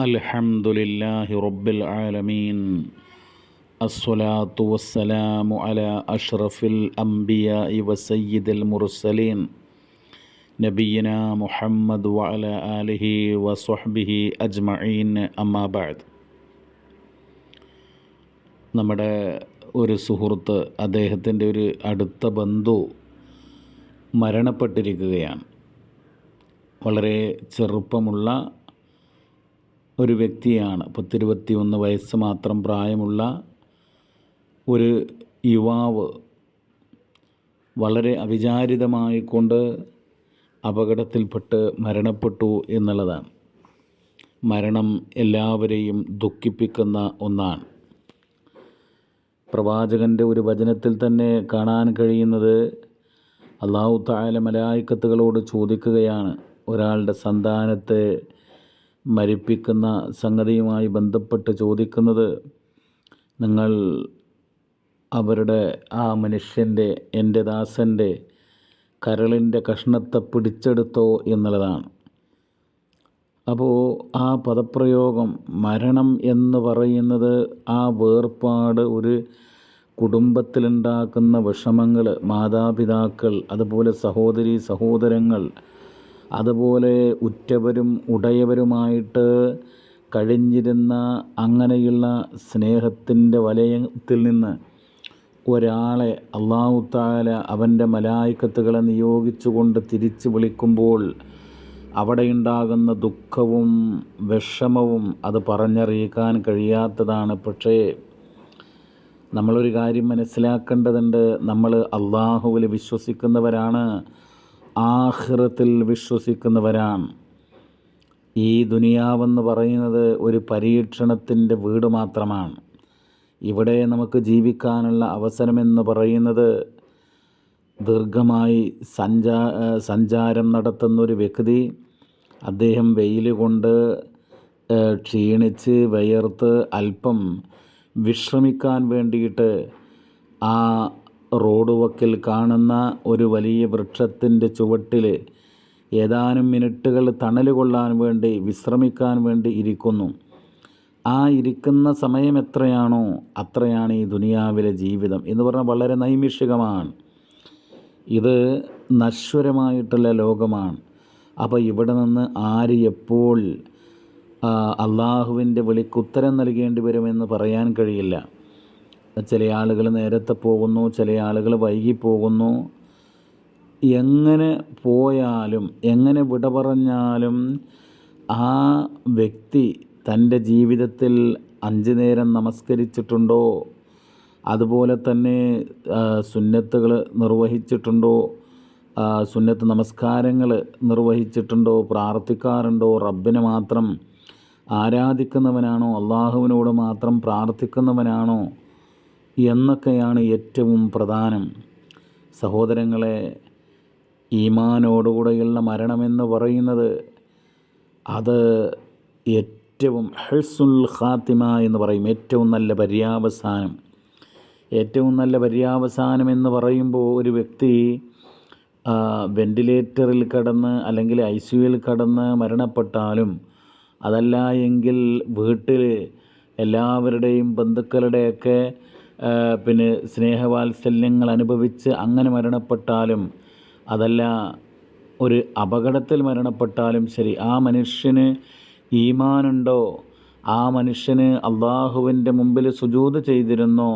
الحمد لله رب العالمين الصلاة والسلام على أشرف الأنبياء وسيد المرسلين نبينا محمد وعلى آله وصحبه أجمعين أما بعد നമ്മുടെ ഒരു സുഹൃത്ത് അദ്ദേഹത്തിൻ്റെ ഒരു അടുത്ത ബന്ധു മരണപ്പെട്ടിരിക്കുകയാണ് വളരെ ചെറുപ്പമുള്ള ഒരു വ്യക്തിയാണ്. പത്തിരുപത്തി ഒന്ന് വയസ്സ് മാത്രം പ്രായമുള്ള ഒരു യുവാവ് വളരെ അവിചാരിതമായിക്കൊണ്ട് അപകടത്തിൽപ്പെട്ട് മരണപ്പെട്ടു എന്നുള്ളതാണ്. മരണം എല്ലാവരെയും ദുഃഖിപ്പിക്കുന്ന ഒന്നാണ്. പ്രവാചകന്റെ ഒരു വചനത്തിൽ തന്നെ കാണാൻ കഴിയുന്നത് അള്ളാഹു തായാല മലായിക്കത്തുകളോട് ചോദിക്കുകയാണ്. ഒരാളുടെ സന്താനത്തെ മരിപ്പിക്കുന്ന സംഗതിയുമായി ബന്ധപ്പെട്ട് ചോദിക്കുന്നത് നിങ്ങൾ അവരുടെ ആ മനുഷ്യന്റെ എന്റെ ദാസന്റെ കരളിന്റെ കഷ്ണത്തെ പിടിച്ചെടുത്തോ എന്നുള്ളതാണ്. അപ്പോൾ ആ പദപ്രയോഗം മരണം എന്ന് പറയുന്നത് ആ വേർപാട് ഒരു കുടുംബത്തിലുണ്ടാക്കുന്ന വിഷമങ്ങൾ മാതാപിതാക്കൾ അതുപോലെ സഹോദരി സഹോദരങ്ങൾ അതുപോലെ ഉറ്റവരും ഉടയവരുമായിട്ട് കഴിഞ്ഞിരുന്ന അങ്ങനെയുള്ള സ്നേഹത്തിന്റെ വലയത്തിൽ നിന്ന് ഒരാളെ അള്ളാഹു താല അവന്റെ മലായിക്കത്തുകളെ നിയോഗിച്ചുകൊണ്ട് തിരിച്ചു വിളിക്കുമ്പോൾ അവിടെയുണ്ടാകുന്ന ദുഃഖവും വിഷമവും അത് പറഞ്ഞറിയിക്കാൻ കഴിയാത്തതാണ്. പക്ഷേ നമ്മളൊരു കാര്യം മനസ്സിലാക്കേണ്ടതുണ്ട്. നമ്മൾ അള്ളാഹുവിൽ വിശ്വസിക്കുന്നവരാണ്. ആഹ്റത്തിൽ വിശ്വസിക്കുന്നവരാണ് ഈ ദുനിയാവെന്ന് പറയുന്നത് ഒരു പരീക്ഷണത്തിന്റെ വീട് മാത്രമാണ്. ഇവിടെ നമുക്ക് ജീവിക്കാനുള്ള അവസരമെന്ന് പറയുന്നത് ദീർഘമായി സഞ്ചാ സഞ്ചാരം നടത്തുന്ന ഒരു വ്യക്തി അദ്ദേഹം വെയിൽ കൊണ്ട് ക്ഷീണിച്ച് വയർത്ത് അല്പം വിശ്രമിക്കാൻ വേണ്ടിയിട്ട് ആ റോഡ് വക്കിൽ കാണുന്ന ഒരു വലിയ വൃക്ഷത്തിന്റെ ചുവട്ടിൽ ഏതാനും മിനിറ്റുകൾ തണൽ കൊള്ളാൻ വേണ്ടി വിശ്രമിക്കാൻ വേണ്ടി ഇരിക്കുന്നു. ആ ഇരിക്കുന്ന സമയം എത്രയാണോ അത്രയാണ് ഈ ദുനിയാവിലെ ജീവിതം എന്ന് പറഞ്ഞാൽ വളരെ നൈമിഷികമാണ്. ഇത് നശ്വരമായിട്ടുള്ള ലോകമാണ്. അപ്പോൾ ഇവിടെ നിന്ന് ആര് എപ്പോൾ അള്ളാഹുവിന്റെ വിളിക്ക് ഉത്തരം നൽകേണ്ടി വരുമെന്ന് പറയാൻ കഴിയില്ല. ചില ആളുകൾ നേരത്തെ പോകുന്നു ചില ആളുകൾ വൈകി പോകുന്നു. എങ്ങനെ പോയാലും എങ്ങനെ വിട പറഞ്ഞാലും ആ വ്യക്തി തന്റെ ജീവിതത്തിൽ അഞ്ച് നേരം നമസ്കരിച്ചിട്ടുണ്ടോ? അതുപോലെ തന്നെ സുന്നത്തുകൾ നിർവഹിച്ചിട്ടുണ്ടോ? സുന്നത്ത് നമസ്കാരങ്ങൾ നിർവഹിച്ചിട്ടുണ്ടോ? പ്രാർത്ഥിക്കാറുണ്ടോ? റബ്ബിനെ മാത്രം ആരാധിക്കുന്നവനാണോ? അള്ളാഹുവിനോട് മാത്രം പ്രാർത്ഥിക്കുന്നവനാണോ? എന്നൊക്കെയാണ് ഏറ്റവും പ്രധാനം. സഹോദരങ്ങളെ ഈമാനോടുകൂടെയുള്ള മരണമെന്ന് പറയുന്നത് അത് ഏറ്റവും ഹെസുൽ ഖാത്തിമ എന്ന് പറയും. ഏറ്റവും നല്ല പര്യാവസാനം. ഏറ്റവും നല്ല പര്യാവസാനം എന്ന് പറയുമ്പോൾ ഒരു വ്യക്തി വെന്റിലേറ്ററിൽ കടന്ന് അല്ലെങ്കിൽ ഐ സിയുയിൽ കടന്ന് മരണപ്പെട്ടാലും അതല്ല എങ്കിൽ വീട്ടിൽ എല്ലാവരുടെയും ബന്ധുക്കളുടെയൊക്കെ പിന്നെ സ്നേഹവാത്സല്യങ്ങൾ അനുഭവിച്ച് അങ്ങനെ മരണപ്പെട്ടാലും അതല്ല ഒരു അപകടത്തിൽ മരണപ്പെട്ടാലും ശരി ആ മനുഷ്യന് ഈമാനുണ്ടോ? ആ മനുഷ്യന് അള്ളാഹുവിന്റെ മുമ്പിൽ സുജൂത് ചെയ്തിരുന്നോ?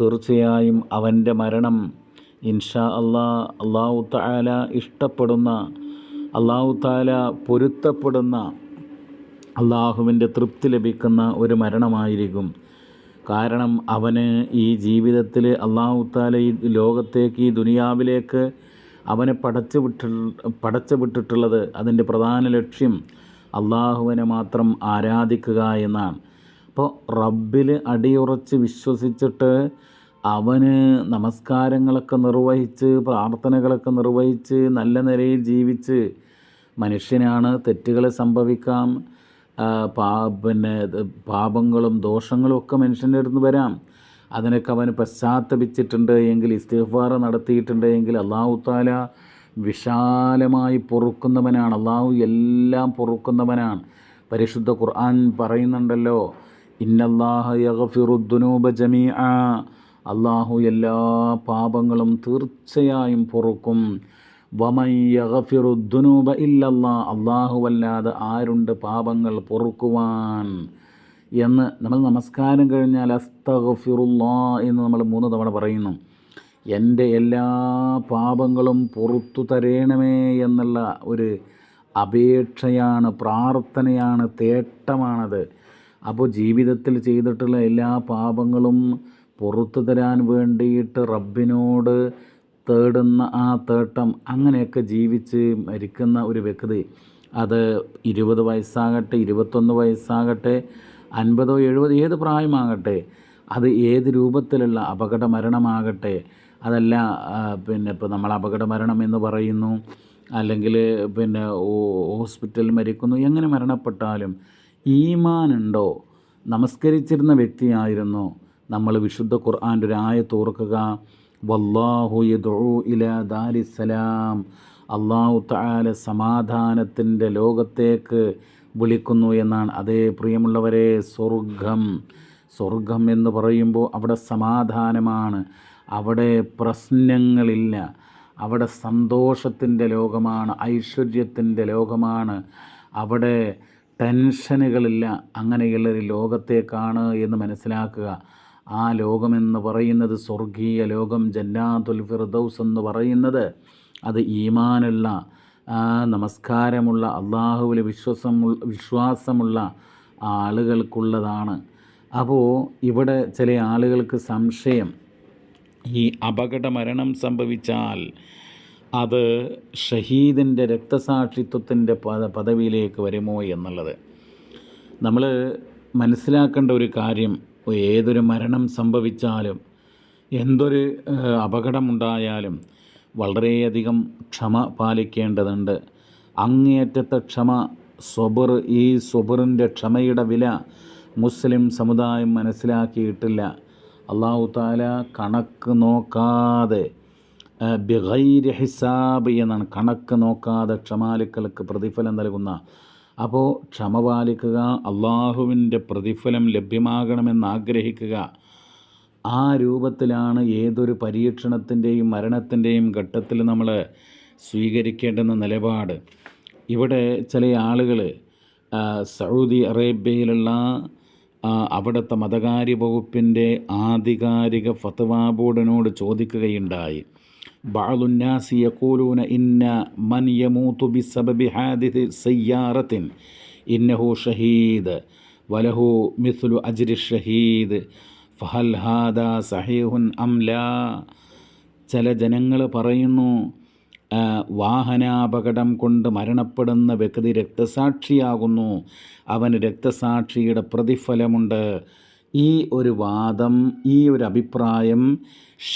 തീർച്ചയായും അവന്റെ മരണം ഇൻഷാ അള്ളാ അള്ളാഹു താല ഇഷ്ടപ്പെടുന്ന അള്ളാഹു താല പൊരുത്തപ്പെടുന്ന അള്ളാഹുവിന്റെ തൃപ്തി ലഭിക്കുന്ന ഒരു മരണമായിരിക്കും. കാരണം അവന് ഈ ജീവിതത്തിൽ അള്ളാഹു താല ഈ ലോകത്തേക്ക് ഈ ദുനിയാവിലേക്ക് അവനെ പടച്ചു വിട്ടി പടച്ചു വിട്ടിട്ടുള്ളത് അതിന്റെ പ്രധാന ലക്ഷ്യം അള്ളാഹുവിനെ മാത്രം ആരാധിക്കുക എന്നാണ്. അപ്പോൾ റബ്ബിൽ അടിയുറച്ച് വിശ്വസിച്ചിട്ട് അവന് നമസ്കാരങ്ങളൊക്കെ നിർവഹിച്ച് പ്രാർത്ഥനകളൊക്കെ നിർവഹിച്ച് നല്ല നിലയിൽ ജീവിച്ച് മനുഷ്യനാണ് തെറ്റുകൾ സംഭവിക്കാം പിന്നെ പാപങ്ങളും ദോഷങ്ങളും ഒക്കെ മനുഷ്യന്റെ അടുത്ത് വരാം. അതിനൊക്കെ അവന് പശ്ചാത്തപിച്ചിട്ടുണ്ട് എങ്കിൽ ഇസ്തിഫാർ നടത്തിയിട്ടുണ്ട് എങ്കിൽ അള്ളാഹു താല വിശാലമായി പൊറുക്കുന്നവനാണ്. അള്ളാഹു എല്ലാം പൊറുക്കുന്നവനാണ്. പരിശുദ്ധ ഖുർആൻ പറയുന്നുണ്ടല്ലോ ഇന്നല്ലാഹ ജമീ അള്ളാഹു എല്ലാ പാപങ്ങളും തീർച്ചയായും പൊറുക്കും. വമൻ യഗ്ഫിറുദ്ദുനൂബ ഇല്ലല്ലാ അള്ളാഹുവല്ലാതെ ആരുണ്ട് പാപങ്ങൾ പൊറുക്കുവാൻ? എന്ന് നമ്മൾ നമസ്കാരം കഴിഞ്ഞാൽ അസ്തഫിറുല്ലാ എന്ന് നമ്മൾ മൂന്ന് തവണ പറയുന്നു. എന്റെ എല്ലാ പാപങ്ങളും പുറത്തു തരേണമേ എന്നുള്ള ഒരു അപേക്ഷയാണ് പ്രാർത്ഥനയാണ് തേട്ടമാണത്. അപ്പോൾ ജീവിതത്തിൽ ചെയ്തിട്ടുള്ള എല്ലാ പാപങ്ങളും പുറത്തു തരാൻ വേണ്ടിയിട്ട് റബ്ബിനോട് തേടുന്ന ആ തേട്ടം അങ്ങനെയൊക്കെ ജീവിച്ച് മരിക്കുന്ന ഒരു വ്യക്തി അത് ഇരുപത് വയസ്സാകട്ടെ ഇരുപത്തൊന്ന് വയസ്സാകട്ടെ അൻപതോ എഴുപതോ ഏത് പ്രായമാകട്ടെ അത് ഏത് രൂപത്തിലുള്ള അപകട മരണമാകട്ടെ അതല്ല പിന്നെ ഇപ്പോൾ നമ്മൾ അപകട മരണം എന്ന് പറയുന്നു അല്ലെങ്കിൽ പിന്നെ ഹോസ്പിറ്റലിൽ മരിക്കുന്നു എങ്ങനെ മരണപ്പെട്ടാലും ഈമാനുണ്ടോ? നമസ്കരിച്ചിരുന്ന വ്യക്തിയായിരുന്നു. നമ്മൾ വിശുദ്ധ ഖുർആന്റെ ഒരു ആയത്ത് ഓർക്കുക വല്ലാഹു യദുഉ ഇല ദാരിസലാം അള്ളാഹു തആല സമാധാനത്തിന്റെ ലോകത്തേക്ക് വിളിക്കുന്നു എന്നാണ്. അതേ പ്രിയമുള്ളവരെ സ്വർഗം സ്വർഗം എന്ന് പറയുമ്പോൾ അവിടെ സമാധാനമാണ്. അവിടെ പ്രശ്നങ്ങളില്ല. അവിടെ സന്തോഷത്തിന്റെ ലോകമാണ് ഐശ്വര്യത്തിന്റെ ലോകമാണ്. അവിടെ ടെൻഷനുകളില്ല. അങ്ങനെയുള്ളൊരു ലോകത്തേക്കാണ് എന്ന് മനസ്സിലാക്കുക. ആ ലോകമെന്ന് പറയുന്നത് സ്വർഗീയ ലോകം ജന്നാത്തുൽ ഫിർദൗസ് എന്ന് പറയുന്നത് അത് ഈമാനുള്ള നമസ്കാരമുള്ള അള്ളാഹുവിൽ വിശ്വാസമുള്ള വിശ്വാസമുള്ള ആളുകൾക്കുള്ളതാണ്. അപ്പോൾ ഇവിടെ ചില ആളുകൾക്ക് സംശയം. ഈ അപകട മരണം സംഭവിച്ചാൽ അത് ഷഹീദിന്റെ രക്തസാക്ഷിത്വത്തിന്റെ പദ പദവിയിലേക്ക് വരുമോ എന്നുള്ളത്. നമ്മൾ മനസ്സിലാക്കേണ്ട ഒരു കാര്യം ഏതൊരു മരണം സംഭവിച്ചാലും എന്തൊരു അപകടമുണ്ടായാലും വളരെയധികം ക്ഷമ പാലിക്കേണ്ടതുണ്ട്. അങ്ങേയറ്റത്തെ ക്ഷമ സ്വബർ ഈ സ്വബറിന്റെ ക്ഷമയുടെ വില മുസ്ലിം സമുദായം മനസ്സിലാക്കിയിട്ടില്ല. അള്ളാഹു താല കണക്ക് നോക്കാതെ ബിഗൈരി ഹിസാബ് എന്നാണ് കണക്ക് നോക്കാതെ ക്ഷമാലുക്കൾക്ക് പ്രതിഫലം നൽകുന്ന അപ്പോൾ ക്ഷമ പാലിക്കുക അള്ളാഹുവിന്റെ പ്രതിഫലം ലഭ്യമാകണമെന്നാഗ്രഹിക്കുക. ആ രൂപത്തിലാണ് ഏതൊരു പരീക്ഷണത്തിന്റെയും മരണത്തിന്റെയും ഘട്ടത്തിൽ നമ്മൾ സ്വീകരിക്കേണ്ടെന്ന നിലപാട്. ഇവിടെ ചില ആളുകൾ സൗദി അറേബ്യയിലുള്ള അവിടുത്തെ മതകാര്യ വകുപ്പിന്റെ ആധികാരിക ഫത്വാ ബോർഡിനോട് ചോദിക്കുകയുണ്ടായി. ബാളുന്നാസി യക്കൂലൂന ഇന്ന മൻ യമൂത്തു ബിസബബി ഹാദിഥി സയ്യാറത്തിൻ ഇന്നഹു ഷഹീദ് വലഹു മിഥുലു അജ്രി ഷഹീദ് ഫഹൽ ഹാദ സഹീഹുൻ അംലാ ചില ജനങ്ങൾ പറയുന്നു വാഹനാപകടം കൊണ്ട് മരണപ്പെടുന്ന വ്യക്തി രക്തസാക്ഷിയാകുന്നു. അവന് രക്തസാക്ഷിയുടെ പ്രതിഫലമുണ്ട്. ഈ ഒരു വാദം ഈ ഒരു അഭിപ്രായം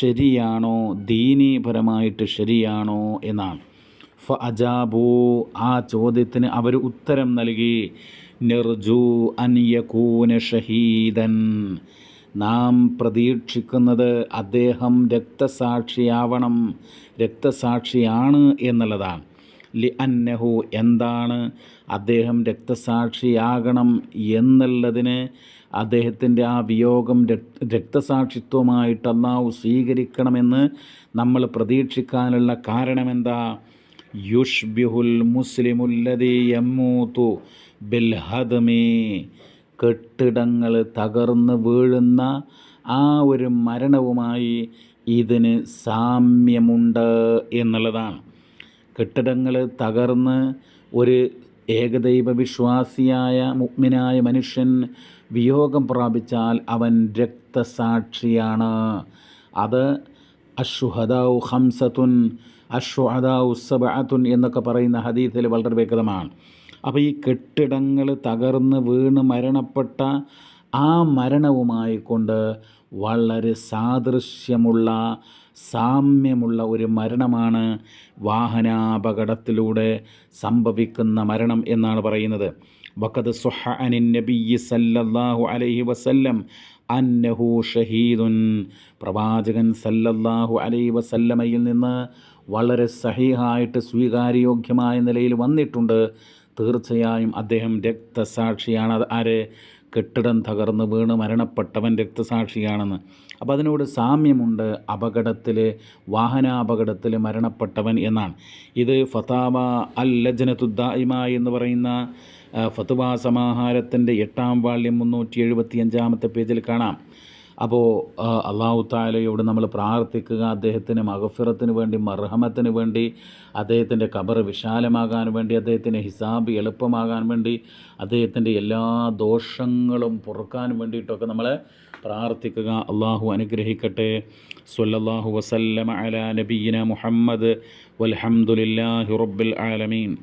ശരിയാണോ ദീനീപരമായിട്ട് ശരിയാണോ എന്നാണ്. ഫ അജാബു ആ ചോദ്യത്തിന് അവർ ഉത്തരം നൽകി. നിർജു അന്യകൂന ഷഹീദൻ. നാം പ്രതീക്ഷിക്കുന്നത് അദ്ദേഹം രക്തസാക്ഷിയാവണം രക്തസാക്ഷിയാണ് എന്നുള്ളതാണ്. ലി അന്നഹു എന്താണ്? അദ്ദേഹം രക്തസാക്ഷിയാകണം എന്നുള്ളതിന് അദ്ദേഹത്തിന്റെ ആ വിയോഗം രക്- രക്തസാക്ഷിത്വമായിട്ട് സ്വീകരിക്കണമെന്ന് നമ്മൾ പ്രതീക്ഷിക്കാനുള്ള കാരണമെന്താ? യുഷ്ബിഹുൽ മുസ്ലിമുല്ലതി യമ്മൂത്തു ബിൽ ഹദമി കെട്ടിടങ്ങൾ തകർന്ന് വീഴുന്ന ആ ഒരു മരണവുമായി ഇതിന് സാമ്യമുണ്ട് എന്നുള്ളതാണ്. കെട്ടിടങ്ങൾ തകർന്ന് ഒരു ഏകദൈവ വിശ്വാസിയായ മുഗ്മിനായ മനുഷ്യൻ വിയോഗം പ്രാപിച്ചാൽ അവൻ രക്തസാക്ഷിയാണ്. അത് അഷുഹദാവു ഹംസത്തുൻ അഷുഹദാവു സബഅത്തുൻ എന്നൊക്കെ പറയുന്ന ഹദീത്തിൽ വളരെ വ്യക്തമാണ്. അപ്പോൾ ഈ കെട്ടിടങ്ങൾ തകർന്ന് വീണ് മരണപ്പെട്ട ആ മരണവുമായി കൊണ്ട് വളരെ സാദൃശ്യമുള്ള സാമ്യമുള്ള ഒരു മരണമാണ് വാഹനാപകടത്തിലൂടെ സംഭവിക്കുന്ന മരണം എന്നാണ് പറയുന്നത്. വക്കത് സുഹ അനിൻ നബി സല്ലല്ലാഹു അലൈഹി വസല്ലം അന്നഹു ഷഹീദുൻ. പ്രവാചകൻ സല്ലല്ലാഹു അലൈഹി വസല്ലമയിൽ നിന്ന് വളരെ സഹീഹായിട്ട് സ്വീകാര്യോഗ്യമായ നിലയിൽ വന്നിട്ടുണ്ട്. തീർച്ചയായും അദ്ദേഹം രക്തസാക്ഷിയാണ്. ആരെ? കെട്ടിടം തകർന്ന് വീണ് മരണപ്പെട്ടവൻ രക്തസാക്ഷിയാണെന്ന്. അപ്പോൾ അതിനോട് സാമ്യമുണ്ട് അപകടത്തിൽ വാഹനാപകടത്തിൽ മരണപ്പെട്ടവൻ എന്നാണ്. ഇത് ഫതാവ അൽ ലജ്നത്തുദ്ദായിമ എന്ന് പറയുന്ന ആ, ഫത്വ സമാഹാരത്തിന്റെ എട്ടാം വാള്യം മുന്നൂറ്റി എഴുപത്തി അഞ്ചാമത്തെ പേജിൽ കാണാം. അപ്പോൾ അള്ളാഹു താലയോട് നമ്മൾ പ്രാർത്ഥിക്കുക അദ്ദേഹത്തിന് മഹഫിറത്തിന് വേണ്ടി മർഹമത്തിന് വേണ്ടി അദ്ദേഹത്തിന്റെ കബർ വിശാലമാകാൻ വേണ്ടി അദ്ദേഹത്തിന്റെ ഹിസാബ് എളുപ്പമാകാൻ വേണ്ടി അദ്ദേഹത്തിന്റെ എല്ലാ ദോഷങ്ങളും പൊറുക്കാൻ വേണ്ടിയിട്ടൊക്കെ നമ്മൾ പ്രാർത്ഥിക്കുക. അള്ളാഹു അനുഗ്രഹിക്കട്ടെ. സ്വല്ലല്ലാഹു വസല്ലമ അല നബീന മുഹമ്മദ്. വൽഹംദുലില്ലാഹി റബ്ബിൽ ആലമീൻ.